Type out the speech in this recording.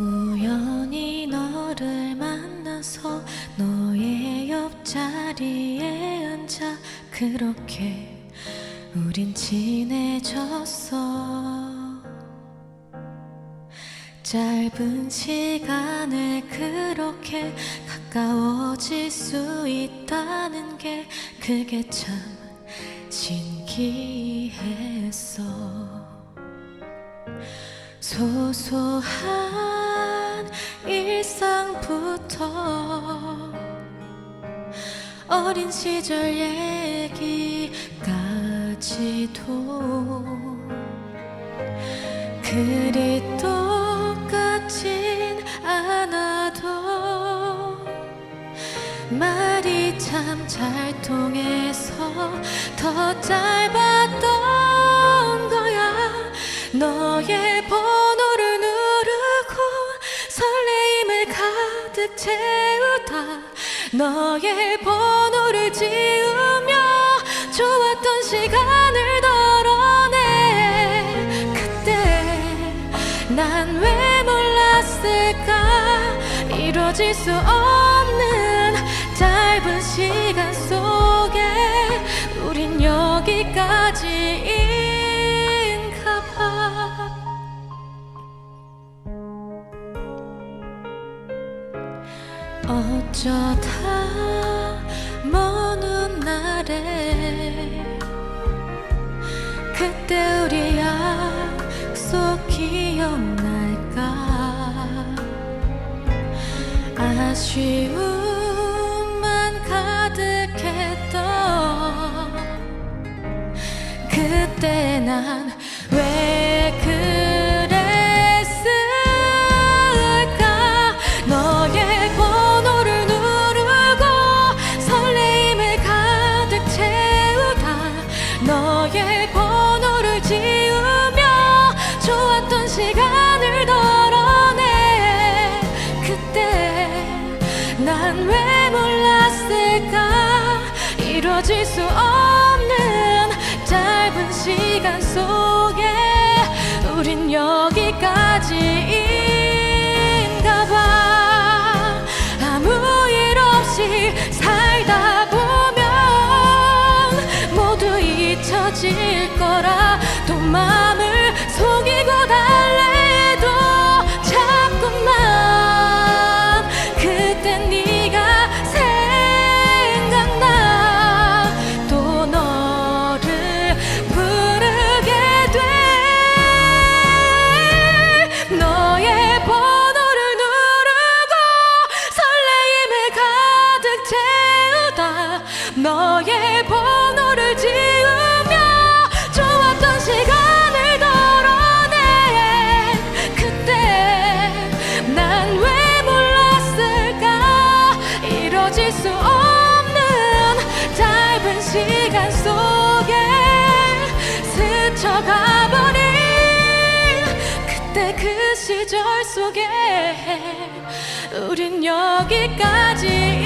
우연히 너를 만나서 너의 옆자리에 앉아 그렇게 우린 친해졌어. 짧은 시간에 그렇게 가까워질 수 있다는 게 그게 참 신기했어. 소소한 일상부터 어린 시절 얘기까지도 그리 똑같진 않아도 말이 참 잘 통해서 더 짧았던 거야. 너의 번 가득 채우다. 너의 번호를 지우며 좋았던 시간을 덜어내. 그때 난 왜 몰랐을까? 이뤄질 수 없는 짧은 시간 속 어쩌다 먼 날에 그때 우리 약속 기억날까? 아쉬움만 가득했던 그때 난왜 난 왜 몰랐을까? 이뤄질 수 없는 짧은 시간 속에 우린 여기까지인가 봐. 아무 일 없이 살 너의 번호를 지우며 좋았던 시간을 덜어내. 그때 난 왜 몰랐을까? 이뤄질 수 없는 짧은 시간 속에 스쳐가버린 그때 그 시절 속에 우린 여기까지